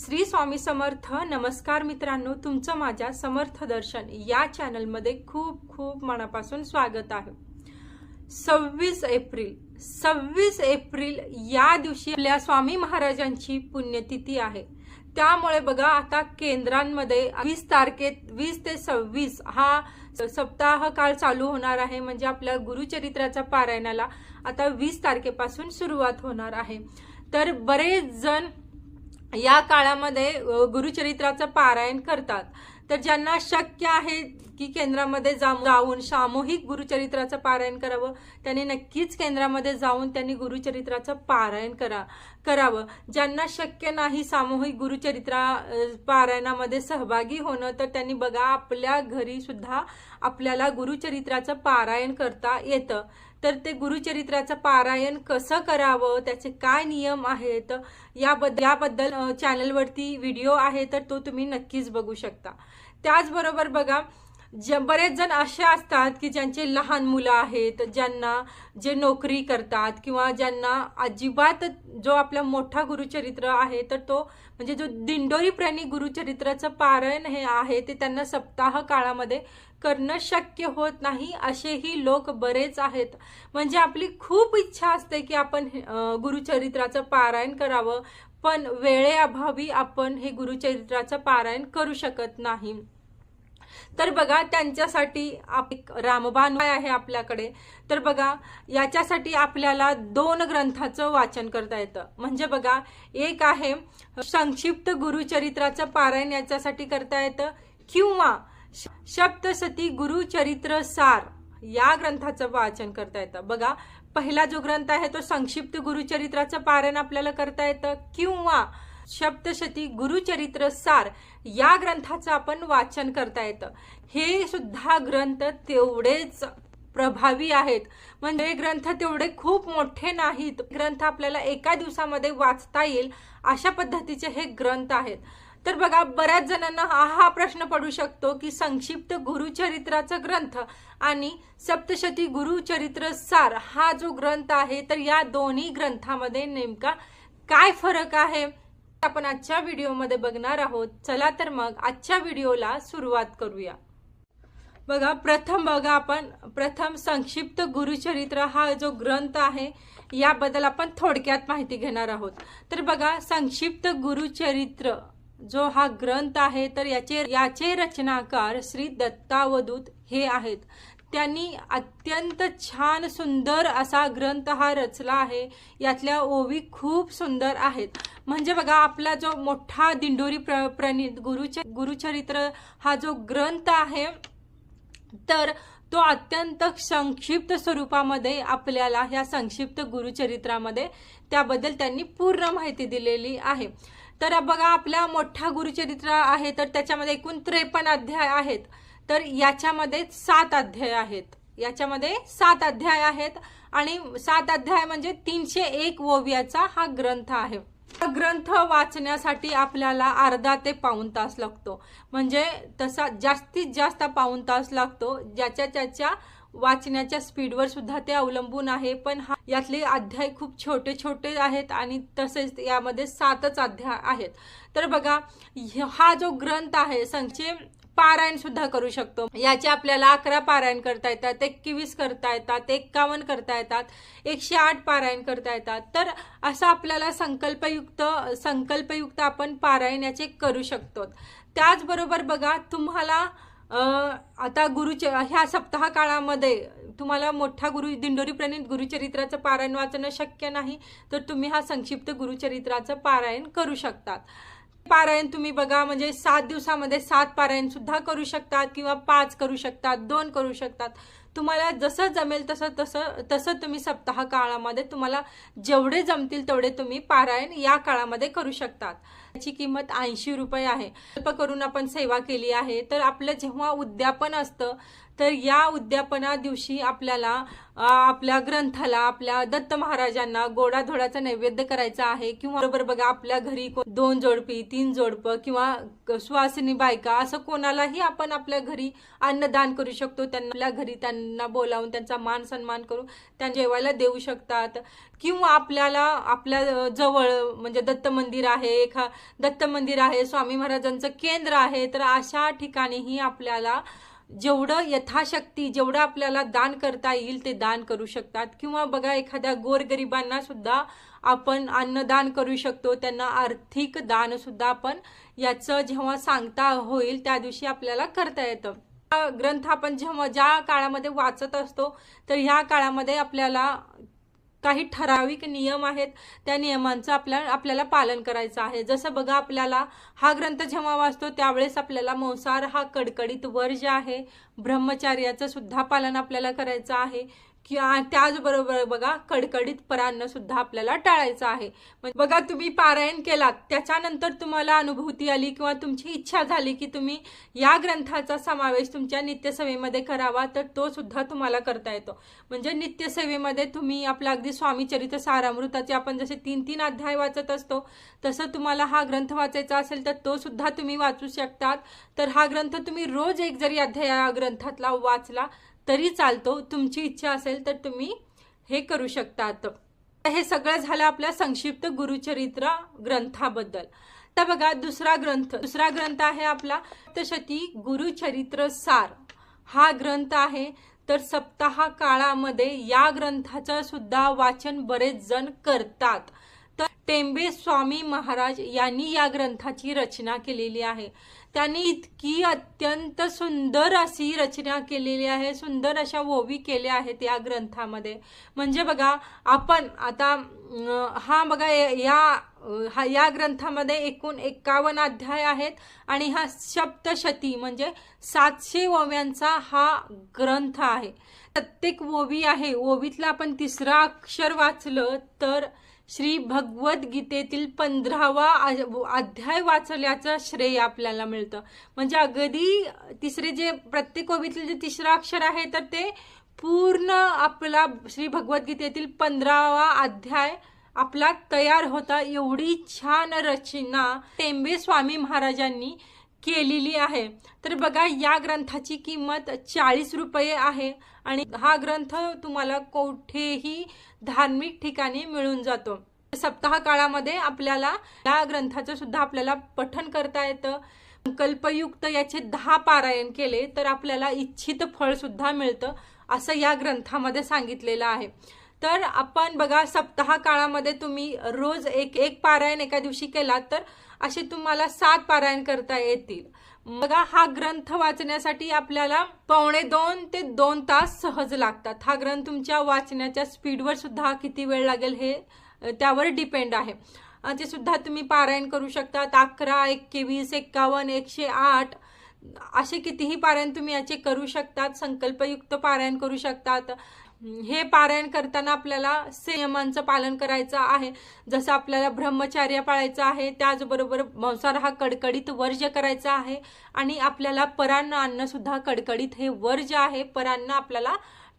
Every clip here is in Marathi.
श्री स्वामी समर्थ नमस्कार मित्रांनो. तुमचं माझ्या समर्थ दर्शन या चॅनलमध्ये खूप खूप मनापासून स्वागत आहे. सव्वीस एप्रिल सव्वीस एप्रिल या दिवशी आपल्या स्वामी महाराजांची पुण्यतिथी आहे. त्यामुळे बघा आता केंद्रांमध्ये वीस तारखेत वीस ते सव्वीस हा सप्ताह काळ चालू होणार आहे म्हणजे आपल्या गुरुचरित्राच्या पारायणाला आता वीस तारखेपासून सुरुवात होणार आहे. तर बरेच जण या काळामध्ये गुरुचरित्राचं पारायण करतात. तर ज्यांना शक्य आहे की केंद्रामध्ये जाऊन जाऊन सामूहिक गुरुचरित्राचं पारायण करावं त्यांनी नक्कीच केंद्रामध्ये जाऊन त्यांनी गुरुचरित्राचं पारायण करा करावं. ज्यांना शक्य नाही सामूहिक गुरुचरित्रा पारायणामध्ये सहभागी होणं तर त्यांनी बघा आपल्या घरी सुद्धा आपल्याला गुरुचरित्राचं पारायण करता येतं. तर ते गुरुचरित्राचं पारायण कसं करावं त्याचे काय नियम आहेत याबद्दल याबद्दल चॅनलवरती व्हिडिओ आहे तर तो तुम्ही नक्कीच बघू शकता. त्याचबरोबर बघा ज बरेच जण असे असतात की ज्यांचे लहान मुलं आहेत ज्यांना जे नोकरी करतात किंवा ज्यांना अजिबात जो आपला मोठा गुरुचरित्र आहे तर तो म्हणजे जो दिंडोरी प्राणी गुरुचरित्राचं पारायण हे आहे ते त्यांना सप्ताह काळामध्ये करणं शक्य होत नाही असेही लोक बरेच आहेत. म्हणजे आपली खूप इच्छा असते की आपण गुरुचरित्राचं पारायण करावं पण वेळेअभावी आपण हे गुरुचरित्राचं पारायण करू शकत नाही. तर बघा त्यांच्यासाठी आप- एक रामबाण आहे आपल्याकडे. तर बघा याच्यासाठी आपल्याला दोन ग्रंथाचं वाचन करता येतं. म्हणजे बघा एक आहे संक्षिप्त गुरुचरित्राचं पारायण याच्यासाठी करता येतं किंवा श- सप्तसती गुरुचरित्र सार. या ग्रंथाचं वाचन करता येतं. बघा पहिला जो ग्रंथ आहे तो संक्षिप्त गुरुचरित्राचं पारायण आपल्याला करता येतं. किंवा सप्तशती गुरुचरित्र सार या ग्रंथाचं आपण वाचन करता येतं. हे सुद्धा ग्रंथ तेवढेच प्रभावी आहेत. म्हणजे ग्रंथ तेवढे खूप मोठे नाहीत. ग्रंथ आपल्याला एका दिवसामध्ये वाचता येईल अशा पद्धतीचे हे ग्रंथ आहेत. तर बघा बऱ्याच जणांना हा हा प्रश्न पडू शकतो की संक्षिप्त गुरुचरित्राचा ग्रंथ आणि सप्तशती गुरुचरित्र सार हा जो ग्रंथ आहे तर या दोन्ही ग्रंथामध्ये नेमका काय फरक आहे? आपण आजच्या व्हिडिओमध्ये बघणार आहोत. चला तर मग आजच्या व्हिडिओला सुरुवात करूया. बघा प्रथम बघा आपण प्रथम संक्षिप्त गुरुचरित्र हा जो ग्रंथ आहे याबद्दल आपण थोडक्यात माहिती घेणार आहोत. तर बघा संक्षिप्त गुरुचरित्र जो हा ग्रंथ आहे तर याचे याचे रचनाकार श्री दत्तावधूत हे आहेत. त्यांनी अत्यंत छान सुंदर असा ग्रंथ हा रचला आहे. यातल्या ओवी खूप सुंदर आहेत. म्हणजे बघा आपला जो मोठा दिंडोरी प्र प्रणित गुरुच गुरुचरित्र हा जो ग्रंथ आहे तर तो अत्यंत संक्षिप्त स्वरूपामध्ये आपल्याला ह्या संक्षिप्त गुरुचरित्रामध्ये त्याबद्दल त्यांनी पूर्ण माहिती दिलेली आहे. तर बघा आपल्या मोठा गुरुचरित्र आहे तर त्याच्यामध्ये एकूण त्रेपन्न अध्याय आहेत. तर याच्यामध्ये सात अध्याय आहेत. याच्यामध्ये सात अध्याय आहेत आणि सात अध्याय म्हणजे तीनशे एक ओव्याचा हा ग्रंथ आहे. हा ग्रंथ वाचण्यासाठी आपल्याला अर्धा ते पाऊण तास लागतो. म्हणजे तसा जास्तीत जास्त पाऊण तास लागतो ज्याच्या त्याच्या वाचण्याच्या स्पीडवर सुद्धा ते अवलंबून आहे. पण हा यातले अध्याय खूप छोटे छोटे आहेत आणि तसेच यामध्ये सातच अध्याय आहेत. तर बघा हा जो ग्रंथ आहे संचे पारायण सुद्धा करू शकतो. याचे आपल्याला अकरा पारायण करता येतात एकवीस करता येतात एक्कावन्न करता येतात एकशे आठ पारायण करता येतात. तर असं आपल्याला संकल्पयुक्त संकल्पयुक्त आपण पारायण याचे करू शकतो. त्याचबरोबर बघा तुम्हाला आता गुरुच ह्या सप्ताह काळामध्ये तुम्हाला मोठा गुरु दिंडोरी प्रणित गुरुचरित्राचं पारायण वाचणं शक्य नाही तर तुम्ही हा संक्षिप्त गुरुचरित्राचं पारायण करू शकतात. पारायण तुम्ही बघा म्हणजे सात दिवसामध्ये सात पारायण सुद्धा करू शकतात किंवा पाच करू शकतात दोन करू शकतात. तुम्हाला जसं जमेल तसं तसं तसं तुम्ही सप्ताह काळामध्ये तुम्हाला जेवढे जमतील तेवढे तुम्ही पारायण या काळामध्ये करू शकतात. याची किंमत ऐंशी रुपये आहे. अल्प करून आपण सेवा केली आहे तर आपलं जेव्हा उद्यापन असतं तर या उद्यापना दिवशी आपल्याला आपल्या ग्रंथाला आपल्या दत्त महाराजांना गोडाधोडाचा नैवेद्य करायचा आहे किंवा बरोबर बघा आपल्या घरी दोन जोडपी तीन जोडपं किंवा सुवासिनी बायका असं कोणालाही आपण आपल्या घरी अन्नदान करू शकतो. त्यांना आपल्या घरी त्यांना बोलावून त्यांचा मान सन्मान करून त्या जेवायला देऊ शकतात. किंवा आपल्याला आपल्या जवळ म्हणजे दत्त मंदिर आहे एखा दत्त मंदिर आहे स्वामी महाराजांचं केंद्र आहे तर अशा ठिकाणीही आपल्याला जेवढं यथाशक्ती जेवढं आपल्याला दान करता येईल ते दान करू शकतात. किंवा बघा एखाद्या गोरगरिबांना सुद्धा आपण अन्नदान करू शकतो. त्यांना आर्थिक दानसुद्धा आपण याचं जेव्हा सांगता होईल त्या दिवशी आपल्याला करता येतं. ग्रंथ आपण जेव्हा ज्या काळामध्ये वाचत असतो तर ह्या काळामध्ये आपल्याला काही ठराविक नियम आहेत. त्या नियमांचं आपल्या आपल्याला पालन करायचं आहे. जसं बघा आपल्याला हा ग्रंथ जेव्हा वाचतो त्यावेळेस आपल्याला मंसार हा कडकडीत वर्ज आहे ब्रह्मचार्याचं सुद्धा पालन आपल्याला करायचं आहे. किंवा त्याचबरोबर बघा कडकडीत परान्न सुद्धा आपल्याला टाळायचं आहे. म्हणजे बघा तुम्ही पारायण केलात त्याच्यानंतर तुम्हाला अनुभूती आली किंवा तुमची इच्छा झाली की तुम्ही या ग्रंथाचा समावेश तुमच्या नित्यसेवेमध्ये करावा तर तो सुद्धा तुम्हाला करता येतो. म्हणजे नित्यसेवेमध्ये तुम्ही आपला अगदी स्वामी चरित्र सारामृताचे आपण जसे तीन तीन अध्याय वाचत असतो तसं तुम्हाला हा ग्रंथ वाचायचा असेल तर तो सुद्धा तुम्ही वाचू शकतात. तर हा ग्रंथ तुम्ही रोज एक जरी अध्याय ग्रंथातला वाचला तरी चालतो. तुमची इच्छा असेल तर तुम्ही हे करू शकतात. हे सगळं झालं आपल्या संक्षिप्त गुरुचरित्र ग्रंथाबद्दल. तर बघा दुसरा ग्रंथ. दुसरा ग्रंथ आहे आपला तशती गुरुचरित्र सार. हा ग्रंथ आहे. तर सप्ताह काळामध्ये या ग्रंथाचं सुद्धा वाचन बरेच जण करतात. तर टेंबे स्वामी महाराज यांनी या ग्रंथाची रचना केलेली आहे. त्यांनी इतकी अत्यंत सुंदर अशी रचना केलेली आहे सुंदर अशा ओवी केल्या आहेत या ग्रंथामध्ये. म्हणजे बघा आपण आता हा बघा या- या हा या ग्रंथामध्ये एकूण एक्कावन्न अध्याय आहेत आणि हा सप्तशती म्हणजे सातशे ओव्यांचा हा ग्रंथ आहे. प्रत्येक ओवी आहे. ओवीतलं आपण तिसरा अक्षर वाचलं तर श्री भगवद्गीतेतील पंधरावा अध्याय वाचल्याचं श्रेय आपल्याला मिळतं. म्हणजे अगदी तिसरे जे प्रत्येक ओवीतले जे तिसरं अक्षर आहे तर ते पूर्ण आपला श्री भगवद्गीतेतील पंधरावा अध्याय आपला तयार होता. एवढी छान रचना टेंबे स्वामी महाराजांनी केलेली आहे. तर बघा या ग्रंथाची किंमत चाळीस रुपये आहे. आणि हा ग्रंथ तुम्हाला कोठेही धार्मिक ठिकाणी मिळून जातो. सप्ताह काळामध्ये आपल्याला या ग्रंथाचं सुद्धा आपल्याला पठन करता येतं. संकल्पयुक्त याचे दहा पारायण केले तर आपल्याला इच्छित फळ सुद्धा मिळतं असं या ग्रंथामध्ये सांगितलेलं आहे. तर आपण बघा सप्ताह काळामध्ये तुम्ही रोज एक एक पारायण एका दिवशी केला तर असे तुम्हाला सात पारायण करता येतील. बघा हा ग्रंथ वाचण्यासाठी आपल्याला पावणे दोन ते दोन तास सहज लागतात. हा ग्रंथ तुमच्या वाचण्याच्या स्पीडवर सुद्धा किती वेळ लागेल हे त्यावर डिपेंड आहे. ते सुद्धा तुम्ही पारायण करू शकतात. अकरा एकवीस एक्कावन्न एकशे आठ असे कितीही पारायण तुम्ही याचे करू शकतात. संकल्पयुक्त पारायण करू शकतात. हे पारायण करताना आपल्याला संयमांचं पालन करायचं आहे. जसं आपल्याला ब्रह्मचार्य पाळायचं आहे त्याचबरोबर मांसाहार हा कडकडीत वर्ज्य करायचा आहे. आणि आपल्याला परान्न अन्नसुद्धा कडकडीत हे वर्ज्य आहे परान्न आपल्याला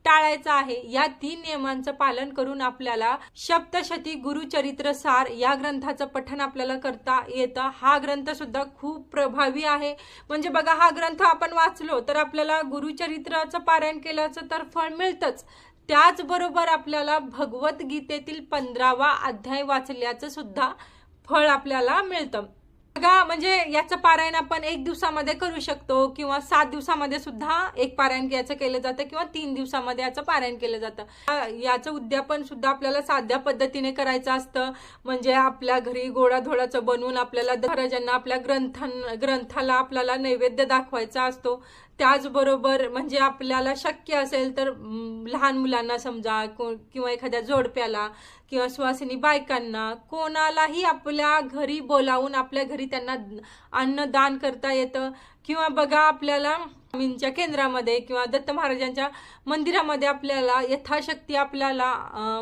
टाळायचं आहे. या तीन नियमांचं पालन करून आपल्याला सप्तशती गुरुचरित्र सार या ग्रंथाचं पठण आपल्याला करता येतं. हा ग्रंथ सुद्धा खूप प्रभावी आहे. म्हणजे बघा हा ग्रंथ आपण वाचलो तर आपल्याला गुरुचरित्राचं पारायण केल्याचं तर फळ मिळतंच. त्याचबरोबर आपल्याला भगवद्गीतेतील पंधरावा अध्याय वाचल्याचं सुद्धा फळ आपल्याला मिळतं. बघा म्हणजे याचं पारायण आपण एक दिवसामध्ये करू शकतो किंवा सात दिवसामध्ये सुद्धा एक पारायण याचं केलं जातं किंवा तीन दिवसामध्ये याचं पारायण केलं जातं. याचं उद्यापन सुद्धा आपल्याला साध्या पद्धतीने करायचं असतं. म्हणजे आपल्या घरी गोडाधोडाचं बनवून आपल्याला महाराजांना आपल्या ग्रंथां ग्रंथाला आपल्याला नैवेद्य दाखवायचा असतो त्याचबरोबर म्हणजे आपल्याला शक्य असेल तर लहान मुलांना समजा को- किंवा एखाद्या जोडप्याला किंवा सुवासिनी बायकांना कोणालाही आपल्या घरी बोलावून आपल्या घरी त्यांना अन्नदान करता येतं. किंवा बघा आपल्याला स्वामींच्या केंद्रामध्ये किंवा दत्त महाराजांच्या मंदिरामध्ये आपल्याला यथाशक्ती आपल्याला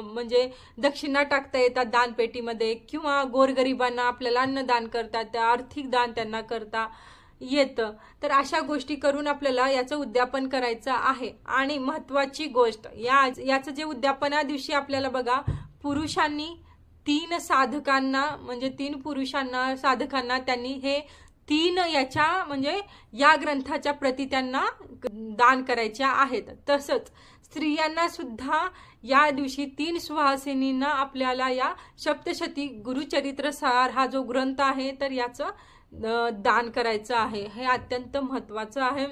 म्हणजे दक्षिणा टाकता येतात दानपेटीमध्ये. किंवा गोरगरिबांना आपल्याला अन्नदान करतात त्या आर्थिक दान त्यांना करता. येतं. तर अशा गोष्टी करून आपल्याला याचं उद्यापन करायचं आहे. आणि महत्वाची गोष्ट या याचं जे उद्यापना दिवशी आपल्याला बघा पुरुषांनी तीन साधकांना म्हणजे तीन पुरुषांना साधकांना त्यांनी हे तीन याच्या म्हणजे या ग्रंथाच्या प्रती त्यांना दान करायच्या आहेत. तसंच स्त्रियांना सुद्धा या दिवशी तीन सुहासिनींना आपल्याला या सप्तशती गुरुचरित्र सार हा जो ग्रंथ आहे तर याचं दान करायचं आहे. हे अत्यंत महत्त्वाचं आहे.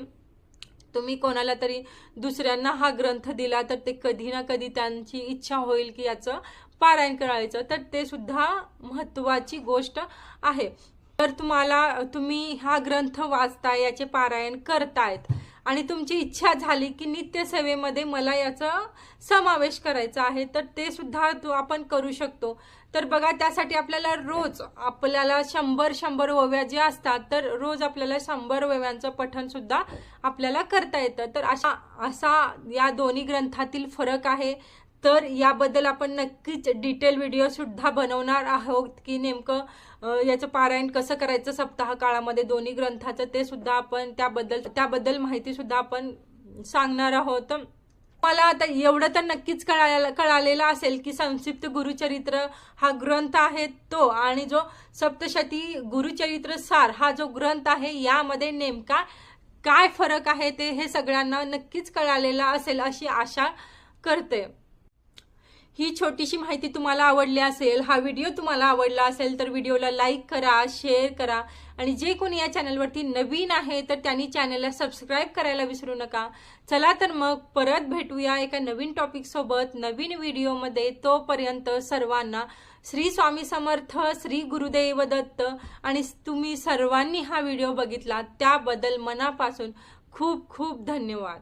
तुम्ही कोणाला तरी दुसऱ्यांना हा ग्रंथ दिला तर ते कधी ना कधी त्यांची इच्छा होईल की याचं पारायण करायचं. तर ते सुद्धा महत्त्वाची गोष्ट आहे. तर तुम्हाला तुम्ही हा ग्रंथ वाचताय याचे पारायण करतायत. आणि तुमची इच्छा झाली की नित्यसेवेमध्ये मला याचा समावेश करायचा आहे तर ते सुद्धा आपण करू शकतो. तर बघा त्यासाठी आपल्याला रोज आपल्याला शंभर शंभर ओव्या जे असतात तर रोज आपल्याला शंभर ओव्यांचं पठण सुद्धा आपल्याला करता येतं. तर अशा असा या दोन्ही ग्रंथातील फरक आहे. तर याबद्दल आपण नक्कीच डिटेल व्हिडिओसुद्धा बनवणार आहोत की नेमकं याचं पारायण कसं करायचं सप्ताह काळामध्ये दोन्ही ग्रंथाचं ते सुद्धा आपण त्याबद्दल त्याबद्दल माहितीसुद्धा आपण सांगणार आहोत. मला आता एवढं तर नक्कीच कळायला कळालेलं असेल की संक्षिप्त गुरुचरित्र हा ग्रंथ आहे तो आणि जो सप्तशती गुरुचरित्र सार हा जो ग्रंथ आहे यामध्ये नेमका काय फरक आहे ते हे सगळ्यांना नक्कीच कळालेलं असेल अशी आशा करते. ही छोटीशी माहिती तुम्हाला आवडली असेल हा व्हिडिओ तुम्हाला आवडला असेल तर व्हिडिओला लाईक करा शेअर करा. आणि जे कोणी या चॅनलवरती नवीन आहे तर त्यांनी चॅनलला सबस्क्राईब करायला विसरू नका. चला तर मग परत भेटूया एका नवीन टॉपिकसोबत नवीन व्हिडिओमध्ये तोपर्यंत सर्वांना श्री स्वामी समर्थ श्री गुरुदेव दत्त आणि तुम्ही सर्वांनी हा व्हिडिओ बघितला. त्याबद्दल मनापासून खूप खूप धन्यवाद.